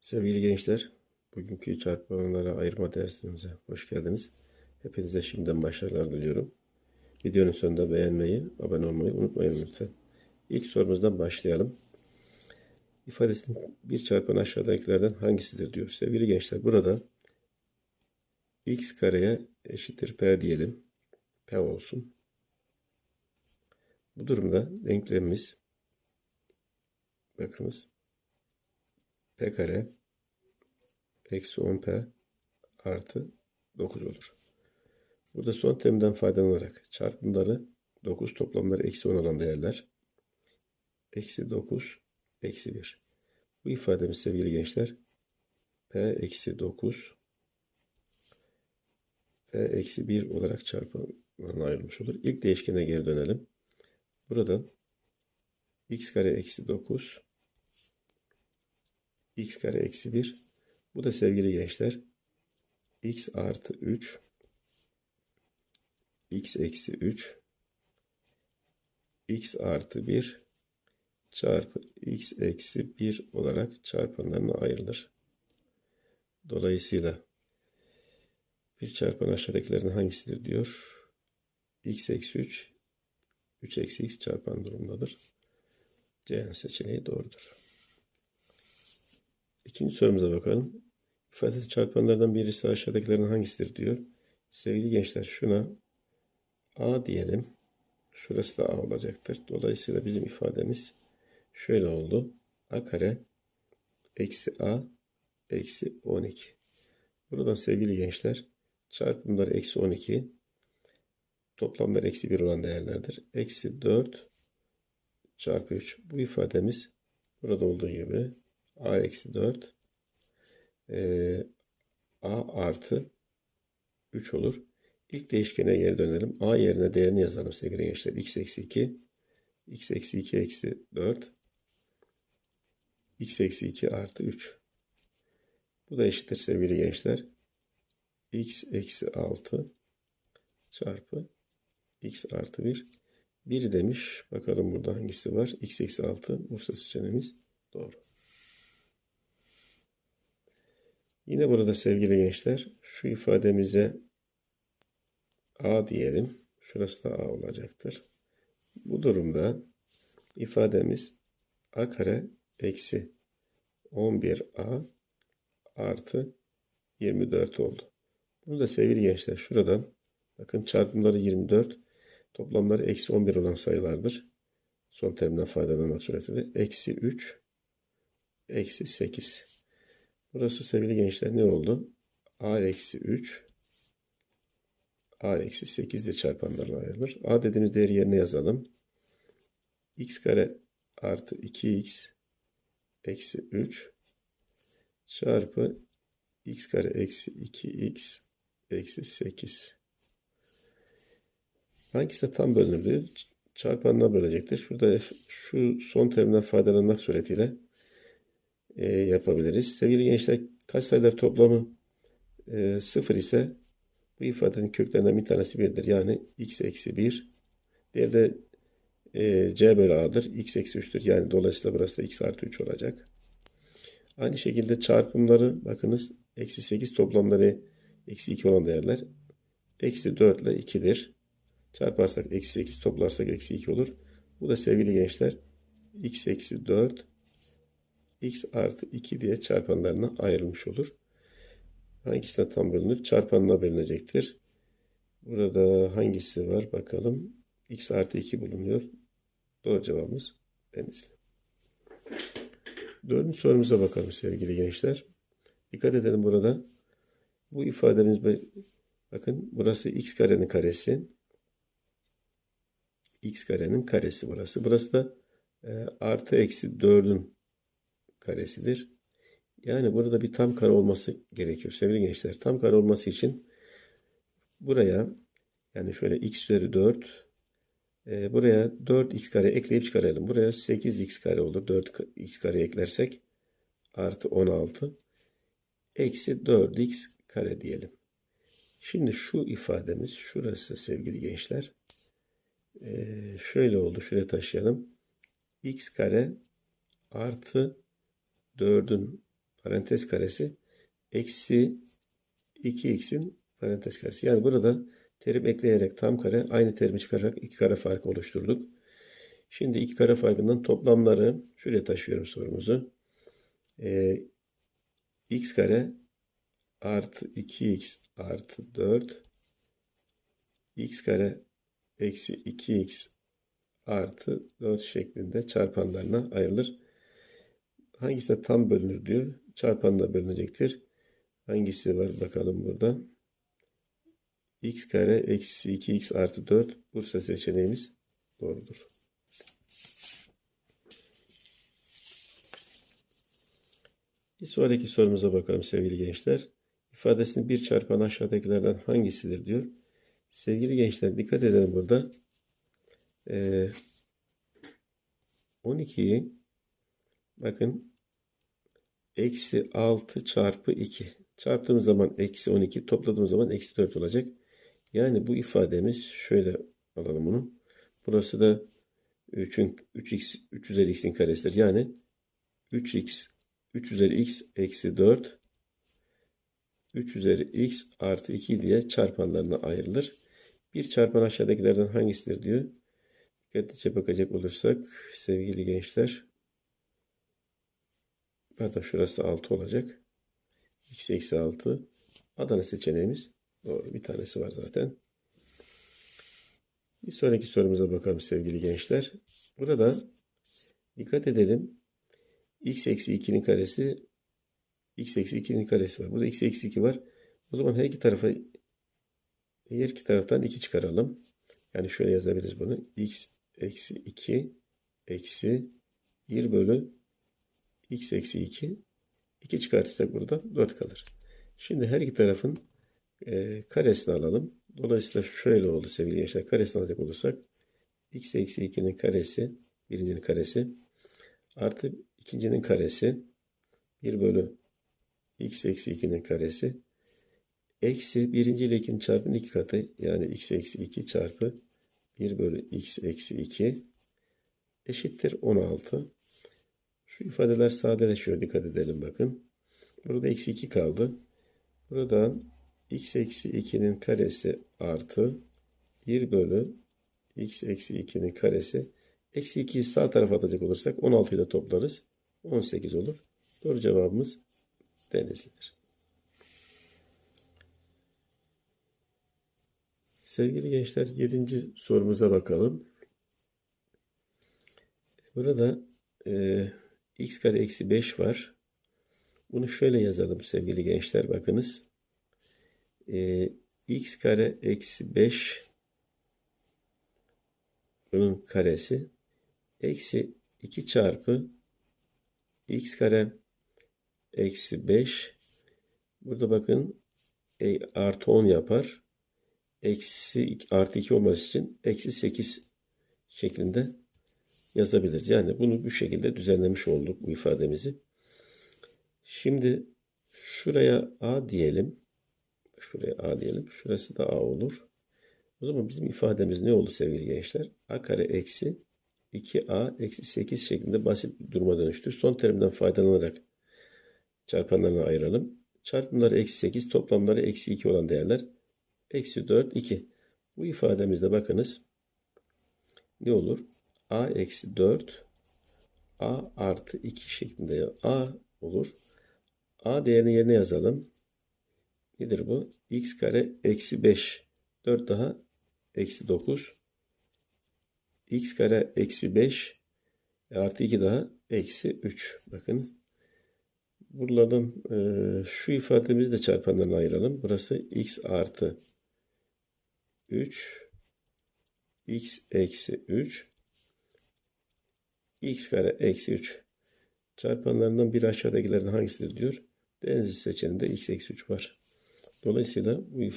Sevgili gençler, bugünkü çarpmalara ayırma dersimize hoş geldiniz. Hepinize şimdiden başarılar diliyorum. Videonun sonunda beğenmeyi, abone olmayı unutmayın lütfen. İlk sorumuzdan başlayalım. İfadesinin bir çarpan aşağıdakilerden hangisidir diyor. Sevgili gençler, burada x kareye eşittir p diyelim. p olsun. Bu durumda denklemimiz bakınız p kare eksi 10p artı 9 olur. Burada son terimden faydalanarak çarpımları 9 toplamları eksi 10 olan değerler eksi 9 eksi 1. Bu ifademiz sevgili gençler p eksi 9 p eksi 1 olarak çarpımlarına ayrılmış olur. İlk değişkene geri dönelim. Buradan x kare eksi 9 x kare eksi 1. Bu da sevgili gençler x artı 3 x eksi 3 x artı 1 çarpı x eksi 1 olarak çarpanlarına ayrılır. Dolayısıyla bir çarpan aşağıdakilerden hangisidir diyor. x eksi 3 3 eksi x çarpan durumdadır. C seçeneği doğrudur. İkinci sorumuza bakalım. İfade çarpanlardan birisi aşağıdakilerin hangisidir diyor. Sevgili gençler şuna A diyelim. Şurası da A olacaktır. Dolayısıyla bizim ifademiz şöyle oldu. A kare eksi A eksi 12. Buradan sevgili gençler çarpımları eksi 12 toplamlar eksi 1 olan değerlerdir. Eksi 4 çarpı 3. Bu ifademiz burada olduğu gibi a eksi 4 e, a artı 3 olur. İlk değişkene geri dönelim. a yerine değerini yazalım sevgili gençler. x eksi 2 x eksi 2 eksi 4 x eksi 2 artı 3 bu da eşittir sevgili gençler. x eksi 6 çarpı x artı 1 1 demiş. Bakalım burada hangisi var? x eksi 6 Bursa seçeneğimiz doğru. Yine burada sevgili gençler şu ifademize A diyelim. Şurası da A olacaktır. Bu durumda ifademiz A kare eksi 11A artı 24 oldu. Bunu da sevgili gençler şuradan bakın çarpımları 24 toplamları eksi 11 olan sayılardır. Son terimden faydalanmak suretiyle eksi 3 eksi 8. Burası sevgili gençler ne oldu? A eksi 3 A eksi 8 de çarpanlarla ayrılır. A dediğimiz değeri yerine yazalım. x kare artı 2x eksi 3 çarpı x kare eksi 2x eksi 8. Hangisi de tam bölünür diyor. Çarpanına bölecektir. Şurada şu son terimden faydalanmak suretiyle e, yapabiliriz. Sevgili gençler kaç sayılar toplamı e, 0 ise bu ifadenin köklerinden bir tanesi 1'dir. Yani x eksi 1. Diğeri de e, c bölü a'dır. x eksi 3'tür. Yani dolayısıyla burası da x artı 3 olacak. Aynı şekilde çarpımları bakınız eksi 8 toplamları eksi 2 olan değerler eksi 4 ile 2'dir. Çarparsak eksi 8 toplarsak eksi 2 olur. Bu da sevgili gençler x eksi 4 x artı 2 diye çarpanlarına ayrılmış olur. Hangisine tam bölünür? Çarpanına bölünecektir. Burada hangisi var bakalım. x artı 2 bulunuyor. Doğru cevabımız Denizli. Dördüncü sorumuza bakalım sevgili gençler. Dikkat edelim burada. Bu ifademiz bakın burası x karenin karesi. x karenin karesi burası. Burası da e, artı eksi 4'ün karesidir. Yani burada bir tam kare olması gerekiyor sevgili gençler. Tam kare olması için buraya yani şöyle x üzeri 4 e, buraya 4x kare ekleyip çıkaralım. Buraya 8x kare olur. 4x kare eklersek artı 16 eksi 4x kare diyelim. Şimdi şu ifademiz şurası sevgili gençler. E, şöyle oldu. Şuraya taşıyalım. x kare artı 4'ün parantez karesi eksi 2x'in parantez karesi. Yani burada terim ekleyerek tam kare aynı terimi çıkararak iki kare farkı oluşturduk. Şimdi iki kare farkından toplamları şuraya taşıyorum sorumuzu. Ee, x kare artı 2x artı 4 x kare eksi 2x artı 4 şeklinde çarpanlarına ayrılır. Hangisi de tam bölünür diyor. Çarpanla bölünecektir. Hangisi var bakalım burada. x kare eksi 2x artı 4 Bursa seçeneğimiz doğrudur. Bir sonraki sorumuza bakalım sevgili gençler. İfadesinin bir çarpan aşağıdakilerden hangisidir diyor. Sevgili gençler dikkat edelim burada. Ee, 12'yi bakın eksi 6 çarpı 2 çarptığımız zaman eksi 12 topladığımız zaman eksi 4 olacak. Yani bu ifademiz şöyle alalım bunu. Burası da 3'ün 3x 3 üzeri x'in karesidir. Yani 3x 3 üzeri x eksi 4 3 üzeri x artı 2 diye çarpanlarına ayrılır. Bir çarpan aşağıdakilerden hangisidir diyor. Dikkatlice bakacak olursak sevgili gençler pardon şurası 6 olacak. x eksi 6 Adana seçeneğimiz doğru. Bir tanesi var zaten. Bir sonraki sorumuza bakalım sevgili gençler. Burada dikkat edelim. x eksi 2'nin karesi x eksi 2'nin karesi var. Burada x eksi 2 var. O zaman her iki tarafa her iki taraftan 2 çıkaralım. Yani şöyle yazabiliriz bunu. x eksi 2 eksi 1 bölü x eksi 2 2 çıkartırsak burada 4 kalır. Şimdi her iki tarafın e, karesini alalım. Dolayısıyla şöyle oldu sevgili gençler. Karesini alacak olursak x eksi 2'nin karesi birincinin karesi artı ikincinin karesi 1 bölü x eksi 2'nin karesi eksi birinci ile 2'nin çarpının iki katı yani x eksi 2 çarpı 1 bölü x eksi 2 eşittir 16. Şu ifadeler sadeleşiyor. Dikkat edelim bakın. Burada eksi 2 kaldı. Buradan x eksi 2'nin karesi artı 1 bölü x eksi 2'nin karesi. Eksi 2'yi sağ tarafa atacak olursak 16 ile toplarız. 18 olur. Doğru cevabımız Denizli'dir. Sevgili gençler 7. sorumuza bakalım. Burada e, x kare eksi 5 var. Bunu şöyle yazalım sevgili gençler bakınız. E, x kare eksi 5 bunun karesi eksi 2 çarpı x kare eksi 5 burada bakın e, artı 10 yapar. Eksi artı 2 olması için eksi 8 şeklinde yazabiliriz. Yani bunu bu şekilde düzenlemiş olduk bu ifademizi. Şimdi şuraya A diyelim. Şuraya A diyelim. Şurası da A olur. O zaman bizim ifademiz ne oldu sevgili gençler? A kare eksi 2A eksi 8 şeklinde basit bir duruma dönüştür. Son terimden faydalanarak çarpanlarına ayıralım. Çarpımları eksi 8, toplamları eksi 2 olan değerler. Eksi 4, 2. Bu ifademizde bakınız ne olur? A eksi 4 A artı 2 şeklinde A olur. A değerini yerine yazalım. Nedir bu? X kare eksi 5. 4 daha eksi 9. X kare eksi 5 artı 2 daha eksi 3. Bakın. Buralardan e, şu ifademizi de çarpanlarına ayıralım. Burası x artı 3 x eksi 3 x kare eksi 3 çarpanlarından bir aşağıdakilerden hangisidir diyor. Denizli seçeneğinde x eksi 3 var. Dolayısıyla bu ifade